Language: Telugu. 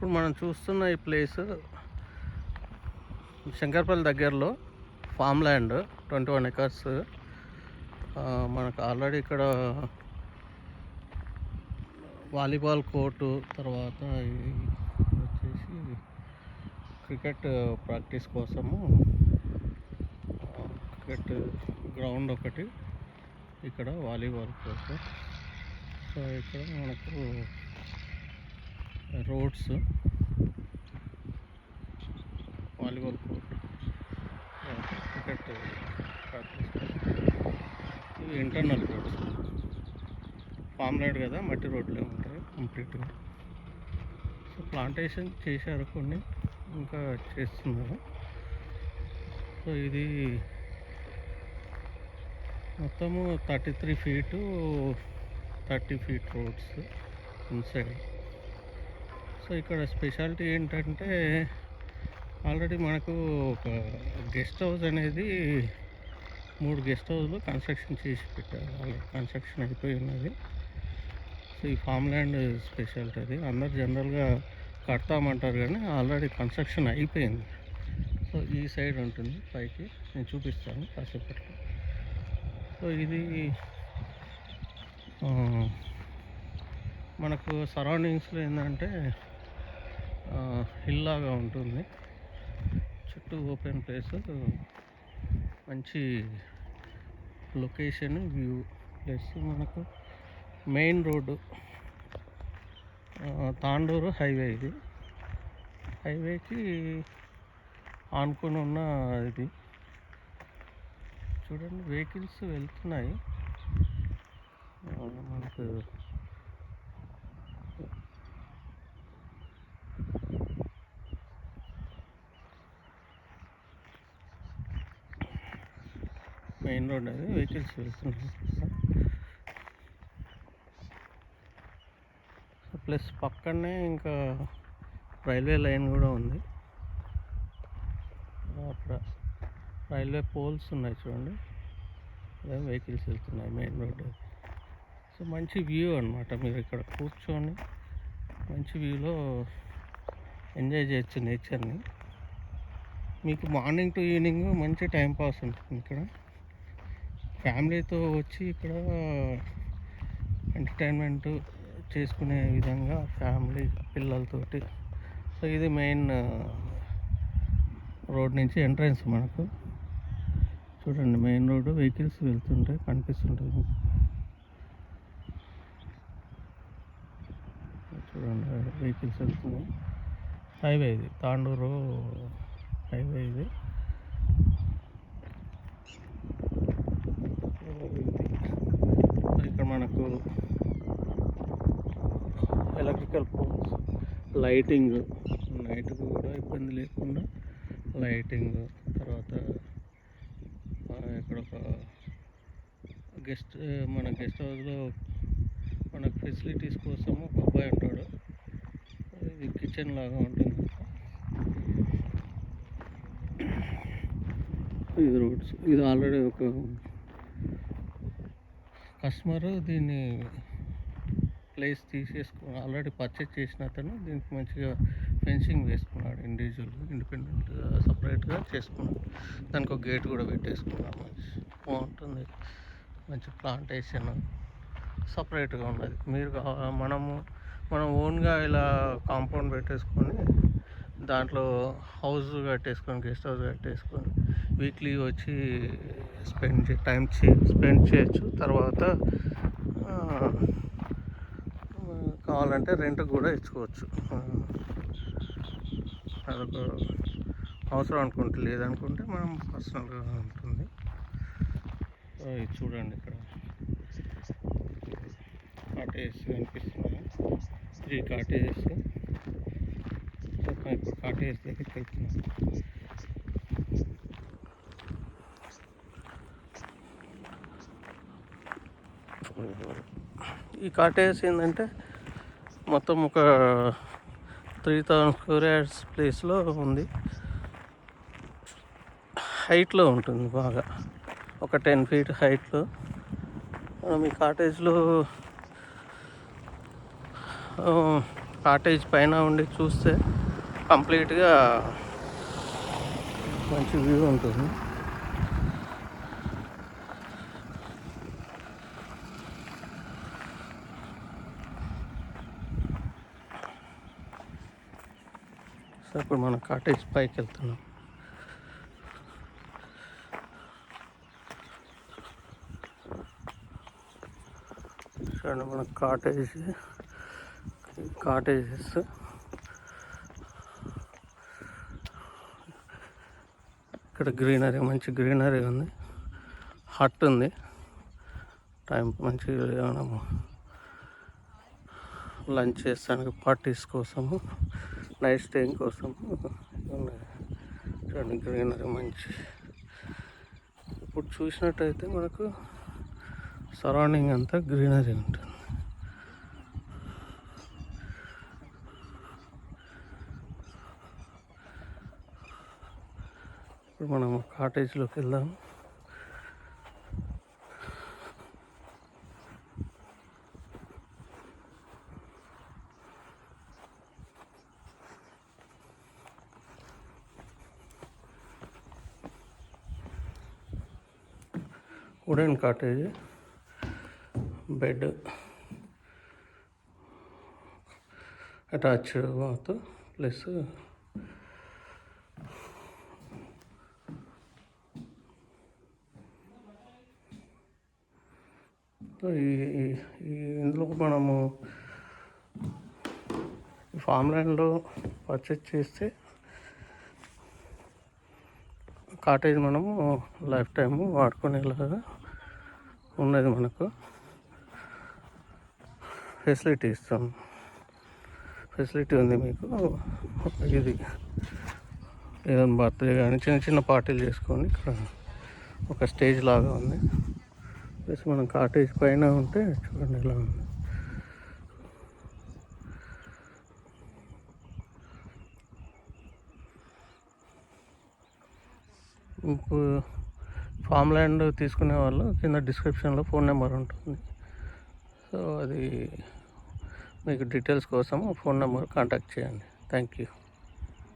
ఇప్పుడు మనం చూస్తున్న ఈ ప్లేస్ శంకర్పల్లి దగ్గరలో farm land twenty one acres. మనకు ఆల్రెడీ ఇక్కడ వాలీబాల్ కోర్టు తర్వాత వచ్చేసి క్రికెట్ ప్రాక్టీస్ కోసము క్రికెట్ గ్రౌండ్ ఒకటి ఇక్కడ వాలీబాల్ కోర్టు. సో ఇక్కడ మనకు రోడ్స్. Volleyball court. క్రికెట్ ఇవి ఇంటర్నల్ రోడ్స్. ఫామ్ కదా మట్టి రోడ్లే ఉంటాయి కంప్లీట్గా. సో ప్లాంటేషన్ చేశారు కొన్ని ఇంకా చేస్తున్నారు. సో ఇది మొత్తము thirty three feet thirty feet roads inside so ఇక్కడ స్పెషాలిటీ ఏంటంటే ఆల్రెడీ మనకు ఒక గెస్ట్ హౌస్ అనేది మూడు గెస్ట్ హౌస్లు కన్స్ట్రక్షన్ చేసి పెట్టారు. ఆల్రెడీ కన్స్ట్రక్షన్ అయిపోయి ఉన్నది. సో ఈ ఫామ్ ల్యాండ్ స్పెషాలిటీ అది. అందరు జనరల్గా కడతామంటారు కానీ ఆల్రెడీ కన్స్ట్రక్షన్ అయిపోయింది. సో ఈ సైడ్ ఉంటుంది పైకి. నేను చూపిస్తాను కాసేపట్లో సో ఇది మనకు సరౌండింగ్స్లో ఏంటంటే హిల్ లాగా ఉంటుంది. చుట్టూ ఓపెన్ ప్లేస్. మంచి లొకేషన్ వ్యూ ప్లస్ మనకు. Main road. తాండూరు హైవే ఇది. హైవేకి ఆనుకొని ఉన్న ఇది. చూడండి వెహికల్స్ వెళ్తున్నాయి. మనకు మెయిన్ రోడ్ అది వెహికల్స్ వెళ్తున్నాయి ప్లస్ పక్కనే ఇంకా రైల్వే లైన్ కూడా ఉంది. అక్కడ రైల్వే పోల్స్ ఉన్నాయి చూడండి. అదే వెహికల్స్ వెళ్తున్నాయి మెయిన్ రోడ్. సో మంచి వ్యూ అనమాట మీరు ఇక్కడ కూర్చొని మంచి వ్యూలో ఎంజాయ్ చేయొచ్చు నేచర్ని. మీకు మార్నింగ్ టు ఈవినింగ్ మంచి టైం పాస్ ఉంటుంది ఇక్కడ. ఫ్యామిలీతో వచ్చి ఇక్కడ ఎంటర్టైన్మెంట్ చేసుకునే విధంగా ఫ్యామిలీ పిల్లలతోటి. సో ఇది మెయిన్ రోడ్ నుంచి ఎంట్రన్స్ మనకు. చూడండి మెయిన్ రోడ్ వెహికల్స్ వెళ్తుంటాయి కనిపిస్తుంటాయి చూడండి వెహికల్స్ వెళ్తున్నాయి. హైవే ఇది తాండూరు హైవే ఇది ఇది. ఇక్కడ మనకు ఎలక్ట్రికల్ పోల్స్ లైటింగ్ నైట్కు కూడా ఇబ్బంది లేకుండా లైటింగ్ తర్వాత ఇక్కడ ఒక గెస్ట్ మన గెస్ట్ హౌస్లో మనకు ఫెసిలిటీస్ కోసం ఒక అబ్బాయి ఉంటాడు. ఇది కిచెన్ లాగా ఉంటుంది. ఇది రోడ్స్ ఇది ఆల్రెడీ ఒక కస్టమర్ దీన్ని ప్లేస్ తీసేసుకు ఆల్రెడీ పర్చేజ్ చేసిన అతను దీనికి మంచిగా ఫెన్సింగ్ వేసుకున్నాడు ఇండివిజువల్ ఇండిపెండెంట్గా సపరేట్గా చేసుకున్నాడు. దానికి ఒక గేట్ కూడా పెట్టేసుకున్నాడు మంచి బాగుంటుంది. మంచి ప్లాంటేషన్ సపరేట్గా ఉన్నది. మీరు మనము మనం ఓన్గా ఇలా కాంపౌండ్ పెట్టేసుకొని దాంట్లో హౌస్ కట్టేసుకొని గెస్ట్ హౌస్ కట్టేసుకొని వీక్లీ వచ్చి స్పెండ్ చే టైం స్పెండ్ చేయొచ్చు. తర్వాత కావాలంటే రెంట్ కూడా ఇచ్చుకోవచ్చు. అదొక అవసరం అనుకుంటే లేదనుకుంటే మనం పర్సనల్గా ఉంటుంది. చూడండి ఇక్కడ. కాటేజెస్ కనిపిస్తున్నాయి త్రీ కాటేజెస్ ఇప్పుడు కాటేజెస్ దగ్గరికి వెళ్తున్నాం. ఈ కాటేజ్ ఏంటంటే మొత్తం ఒక త్రీ థౌజండ్ స్క్వేర్ యార్డ్స్ ప్లేస్లో ఉంది. హైట్లో ఉంటుంది బాగా. ఒక టెన్ ఫీట్ హైట్లో మనం ఈ కాటేజ్లో కాటేజ్ పైన ఉండి చూస్తే కంప్లీట్గా మంచి వ్యూ ఉంటుంది. సో ఇప్పుడు మనం కాటేజ్ పైకి వెళ్తున్నాం. చూడండి మన కాటేజ్ కాటేజెస్ ఇక్కడ గ్రీనరీ మంచి గ్రీనరీ ఉంది. హట్ ఉంది. టైం మంచి మనము లంచ్ చేస్తానికి పార్టీస్ కోసము. నైట్ స్టేయింగ్ కోసం. చూడండి గ్రీనరీ మంచి. ఇప్పుడు చూసినట్టయితే మనకు సరౌండింగ్ అంతా గ్రీనరీ ఉంటుంది. ఇప్పుడు మనం కాటేజ్లోకి వెళ్దాము wooden cottage bed attached bath plus ఈ ఈ- ఈ ఇందులో మనము ఫామ్ ల్యాండ్లో పర్చేజ్ చేస్తే కాటేజ్ మనము లైఫ్ టైం వాడుకునేలాగా ఉన్నది మనకు. ఫెసిలిటీ ఇస్తాం. ఫెసిలిటీ ఉంది మీకు. ఇది. ఏదైనా బర్త్డే కానీ చిన్న చిన్న పార్టీలు చేసుకొని ఇక్కడ ఒక స్టేజ్ లాగా ఉంది. ప్లస్ మనం కాటేజ్ పైన ఉంటే చూడండి ఎలా ఉంది. ఫామ్ ల్యాండ్ తీసుకునే వాళ్ళు కింద డిస్క్రిప్షన్లో ఫోన్ నెంబర్ ఉంటుంది. సో అది మీకు డీటెయిల్స్ కోసం ఫోన్ నెంబర్ కాంటాక్ట్ చేయండి. Thank you.